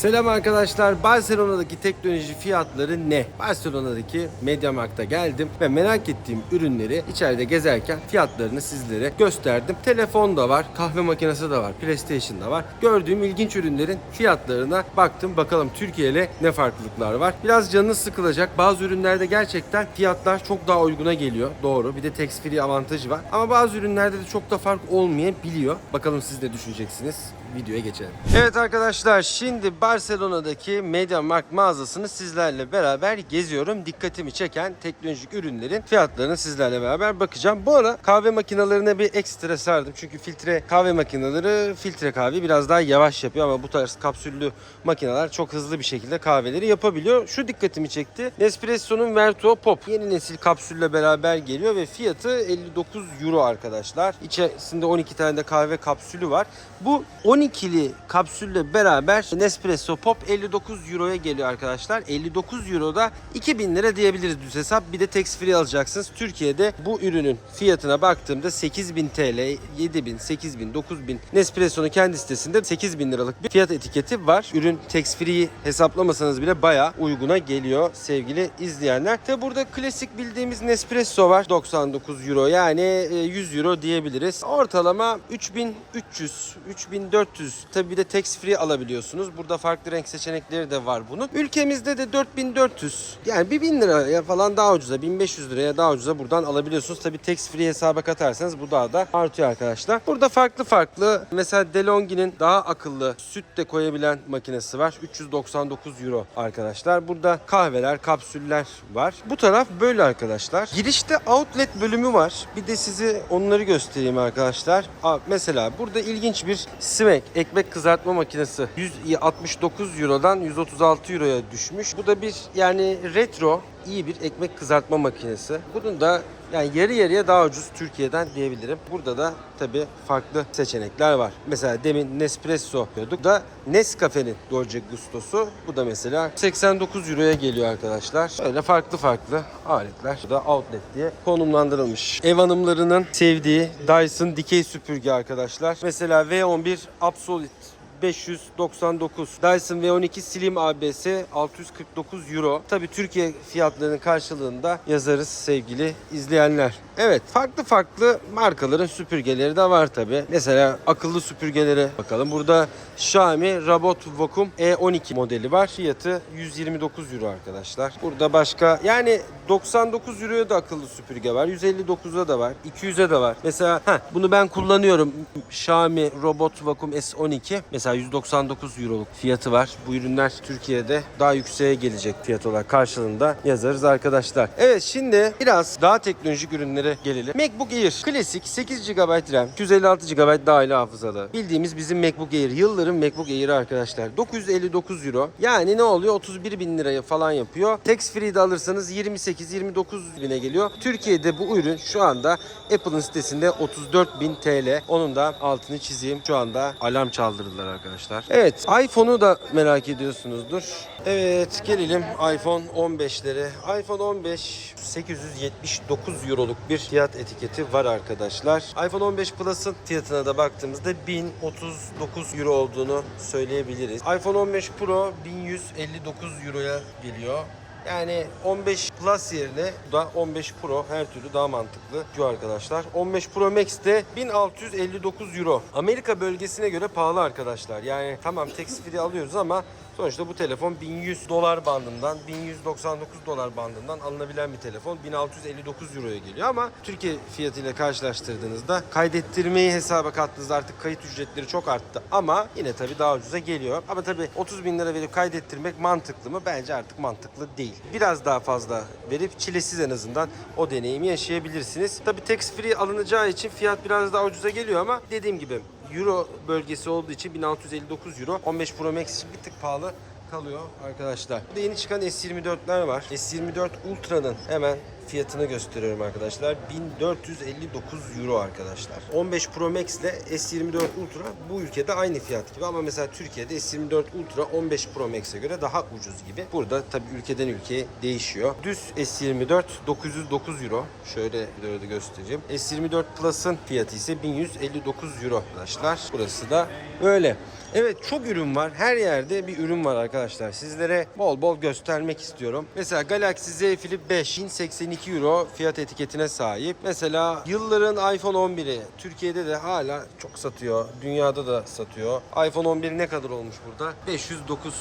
Selam arkadaşlar. Barcelona'daki teknoloji fiyatları ne? Barcelona'daki MediaMarkt'a geldim ve merak ettiğim ürünleri içeride gezerken fiyatlarını sizlere gösterdim. Telefon da var, kahve makinesi de var, PlayStation da var. Gördüğüm ilginç ürünlerin fiyatlarına baktım. Bakalım Türkiye ne farklılıklar var. Biraz canınız sıkılacak. Bazı ürünlerde gerçekten fiyatlar çok daha uyguna geliyor. Doğru. Bir de tax free avantajı var. Ama bazı ürünlerde de çok da fark olmayabiliyor. Bakalım siz ne düşüneceksiniz? Videoya geçelim. Evet arkadaşlar şimdi Barcelona'daki MediaMarkt mağazasını sizlerle beraber geziyorum. Dikkatimi çeken teknolojik ürünlerin fiyatlarını sizlerle beraber bakacağım. Bu ara kahve makinelerine bir ekstra sardım. Çünkü filtre kahve makineleri filtre kahve biraz daha yavaş yapıyor ama bu tarz kapsüllü makineler çok hızlı bir şekilde kahveleri yapabiliyor. Şu dikkatimi çekti. Nespresso'nun Vertuo Pop yeni nesil kapsülle beraber geliyor ve fiyatı 59 euro arkadaşlar. İçerisinde 12 tane de kahve kapsülü var. Bu 12'li kapsülle beraber Nespresso Pop 59 euroya geliyor arkadaşlar. 59 euroda 2000 lira diyebiliriz düz hesap. Bir de tax free alacaksınız. Türkiye'de bu ürünün fiyatına baktığımda 8000 TL, 7000, 8000, 9000 Nespresso'nun kendi sitesinde 8000 liralık bir fiyat etiketi var. Ürün tax free hesaplamasanız bile bayağı uyguna geliyor sevgili izleyenler. Tabi burada klasik bildiğimiz Nespresso var. 99 euro yani e, 100 euro diyebiliriz. Ortalama 3300, 3400 tabi bir de tax free alabiliyorsunuz. Burada farklı renk seçenekleri de var bunun. Ülkemizde de 4400 yani bir 1000 liraya falan daha ucuza 1500 liraya daha ucuza buradan alabiliyorsunuz. Tabi tax free hesaba katarsanız bu daha da artıyor arkadaşlar. Burada farklı farklı mesela DeLonghi'nin daha akıllı süt de koyabilen makinesi var. 399 euro arkadaşlar. Burada kahveler, kapsüller var. Bu taraf böyle arkadaşlar. Girişte outlet bölümü var. Bir de size onları göstereyim arkadaşlar. Mesela burada ilginç bir Smack ekmek kızartma makinesi 169 Euro'dan 136 Euro'ya düşmüş. Bu da bir yani retro iyi bir ekmek kızartma makinesi. Bunun da yani yarı yarıya daha ucuz Türkiye'den diyebilirim. Burada da tabii farklı seçenekler var. Mesela demin Nespresso diyorduk. Da Nescafe'nin Dolce Gusto'su. Bu da mesela 89 Euro'ya geliyor arkadaşlar. Böyle farklı farklı aletler. Bu da outlet diye konumlandırılmış. Ev hanımlarının sevdiği Dyson dikey süpürge arkadaşlar. Mesela V11 Absolute 599. Dyson V12 Slim ABS 649 Euro. Tabi Türkiye fiyatlarının karşılığında yazarız sevgili izleyenler. Evet farklı farklı markaların süpürgeleri de var tabi. Mesela akıllı süpürgelere bakalım. Burada Xiaomi Robot Vacuum E12 modeli var. Fiyatı 129 Euro arkadaşlar. Burada başka yani 99 Euro'ya da akıllı süpürge var. 159'a da var. 200'e de var. Mesela heh, bunu ben kullanıyorum. Xiaomi Robot Vacuum S12. Mesela 199 Euro'luk fiyatı var. Bu ürünler Türkiye'de daha yükseğe gelecek fiyat olarak karşılığında yazarız arkadaşlar. Evet şimdi biraz daha teknolojik ürünlere gelelim. MacBook Air klasik 8 GB RAM, 256 GB dahili hafızalı. Bildiğimiz bizim MacBook Air. Yılların MacBook Air'i arkadaşlar. 959 Euro. Yani ne oluyor? 31 bin liraya falan yapıyor. Tax free de alırsanız 28-29 bine geliyor. Türkiye'de bu ürün şu anda Apple'ın sitesinde 34 bin TL. Onun da altını çizeyim. Şu anda alarm çaldırdılar arkadaşlar. Evet iPhone'u da merak ediyorsunuzdur. Evet gelelim iPhone 15'lere. iPhone 15 879 Euro'luk bir fiyat etiketi var arkadaşlar. iPhone 15 Plus'ın fiyatına da baktığımızda 1039 Euro olduğunu söyleyebiliriz. iPhone 15 Pro 1159 Euro'ya geliyor. Yani 15 Plus yerine bu da 15 Pro her türlü daha mantıklı diyor arkadaşlar. 15 Pro Max de 1659 Euro. Amerika bölgesine göre pahalı arkadaşlar. Yani tamam tax alıyoruz ama Sonuçta bu telefon 1100 dolar bandından 1199 dolar bandından alınabilen bir telefon 1659 euroya geliyor ama Türkiye fiyatıyla karşılaştırdığınızda kaydettirmeyi hesaba kattığınızda artık kayıt ücretleri çok arttı ama yine tabii daha ucuza geliyor. Ama tabii 30 bin lira verip kaydettirmek mantıklı mı? Bence artık mantıklı değil. Biraz daha fazla verip çilesiz en azından o deneyimi yaşayabilirsiniz. Tabii tax free alınacağı için fiyat biraz daha ucuza geliyor ama dediğim gibi Euro bölgesi olduğu için 1659 Euro. 15 Pro Max bir tık pahalı kalıyor arkadaşlar. Burada yeni çıkan S24'ler var. S24 Ultra'nın hemen fiyatını gösteriyorum arkadaşlar. 1459 Euro arkadaşlar. 15 Pro Max ile S24 Ultra bu ülkede aynı fiyat gibi ama mesela Türkiye'de S24 Ultra 15 Pro Max'e göre daha ucuz gibi. Burada tabii ülkeden ülkeye değişiyor. Düz S24 909 Euro. Şöyle de göstereyim. S24 Plus'ın fiyatı ise 1159 Euro arkadaşlar. Burası da böyle. Evet çok ürün var. Her yerde bir ürün var arkadaşlar. Sizlere bol bol göstermek istiyorum. Mesela Galaxy Z Flip 5 1082 euro fiyat etiketine sahip. Mesela yılların iPhone 11'i Türkiye'de de hala çok satıyor. Dünyada da satıyor. iPhone 11 ne kadar olmuş burada? 509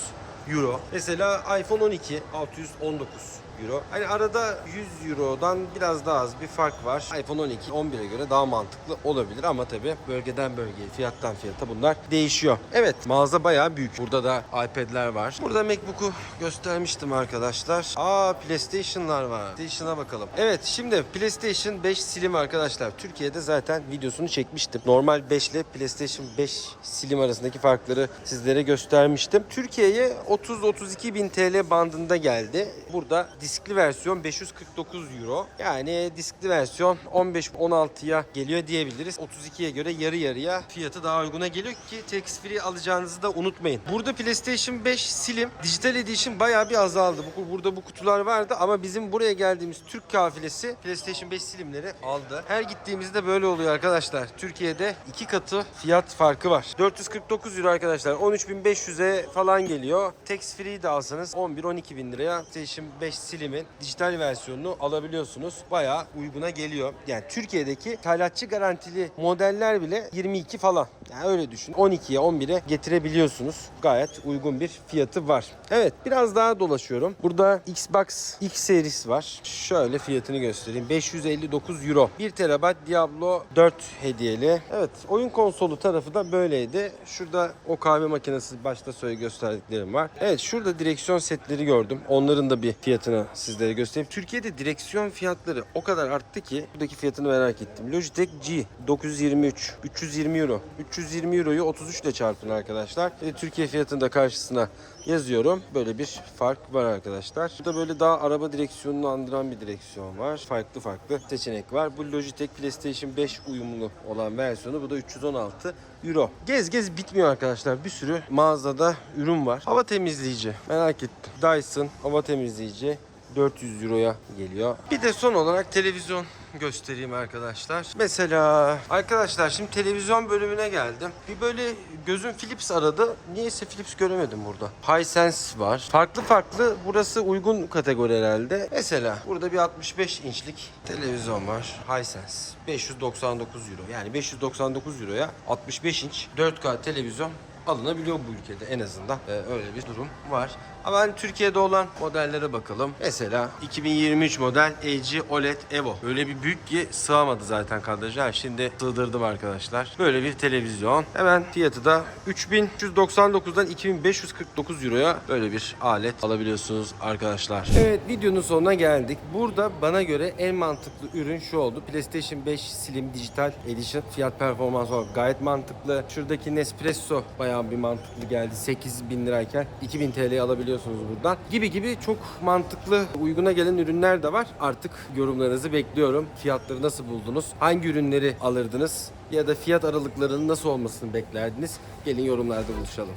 euro. Mesela iPhone 12 619 euro. Hani arada 100 eurodan biraz daha az bir fark var. iPhone 12 11'e göre daha mantıklı olabilir ama tabi bölgeden bölgeye, fiyattan fiyata bunlar değişiyor. Evet mağaza bayağı büyük. Burada da iPad'ler var. Burada MacBook'u göstermiştim arkadaşlar. Aa PlayStation'lar var. PlayStation'a bakalım. Evet şimdi PlayStation 5 Slim arkadaşlar. Türkiye'de zaten videosunu çekmiştim. Normal 5 ile PlayStation 5 Slim arasındaki farkları sizlere göstermiştim. Türkiye'ye 30-32 bin TL bandında geldi. Burada diskli versiyon 549 euro. Yani diskli versiyon 15-16'ya geliyor diyebiliriz. 32'ye göre yarı yarıya fiyatı daha uyguna geliyor ki tax free alacağınızı da unutmayın. Burada PlayStation 5 Slim Digital Edition bayağı bir azaldı. Bu, burada bu kutular vardı ama bizim buraya geldiğimiz Türk kafilesi PlayStation 5 Slim'leri aldı. Her gittiğimizde böyle oluyor arkadaşlar. Türkiye'de iki katı fiyat farkı var. 449 euro arkadaşlar. 13.500'e falan geliyor. Tax free de alsanız 11-12 bin liraya PlayStation 5 Slim'in dijital versiyonunu alabiliyorsunuz. Bayağı uyguna geliyor. Yani Türkiye'deki ithalatçı garantili modeller bile 22 falan. Yani öyle düşün. 12'ye 11'e getirebiliyorsunuz. Gayet uygun bir fiyatı var. Evet biraz daha dolaşıyorum. Burada Xbox X serisi var. Şöyle fiyatını göstereyim. 559 euro. 1 TB Diablo 4 hediyeli. Evet oyun konsolu tarafı da böyleydi. Şurada o kahve makinesi başta söyle gösterdiklerim var. Evet şurada direksiyon setleri gördüm. Onların da bir fiyatını sizlere göstereyim. Türkiye'de direksiyon fiyatları o kadar arttı ki buradaki fiyatını merak ettim. Logitech G 923 320 euro. 320 euroyu 33 ile çarpın arkadaşlar. Ve Türkiye fiyatını da karşısına yazıyorum. Böyle bir fark var arkadaşlar. Burada böyle daha araba direksiyonunu andıran bir direksiyon var. Farklı farklı seçenek var. Bu Logitech PlayStation 5 uyumlu olan versiyonu. Bu da 316 euro. Gez gez bitmiyor arkadaşlar. Bir sürü mağazada ürün var. Hava temizleyici. Merak ettim. Dyson hava temizleyici 400 euroya geliyor. Bir de son olarak televizyon göstereyim arkadaşlar. Mesela arkadaşlar şimdi televizyon bölümüne geldim. Bir böyle gözüm Philips aradı. Niyeyse Philips göremedim burada. Hisense var. Farklı farklı burası uygun kategori herhalde. Mesela burada bir 65 inçlik televizyon var. Hisense. 599 euro. Yani 599 euroya 65 inç 4K televizyon alınabiliyor bu ülkede en azından. Ee, öyle bir durum var. Ama hani Türkiye'de olan modellere bakalım. Mesela 2023 model LG OLED Evo. Öyle bir büyük ki sığamadı zaten kadraja. Şimdi sığdırdım arkadaşlar. Böyle bir televizyon. Hemen fiyatı da 3399'dan 2549 euroya böyle bir alet alabiliyorsunuz arkadaşlar. Evet videonun sonuna geldik. Burada bana göre en mantıklı ürün şu oldu. PlayStation 5 Slim Digital Edition. Fiyat performans olarak gayet mantıklı. Şuradaki Nespresso bayağı bir mantıklı geldi. 8000 lirayken 2000 TL'ye alabiliyorsunuz buradan. Gibi gibi çok mantıklı uyguna gelen ürünler de var. Artık yorumlarınızı bekliyorum. Fiyatları nasıl buldunuz? Hangi ürünleri alırdınız? Ya da fiyat aralıklarının nasıl olmasını beklerdiniz? Gelin yorumlarda buluşalım.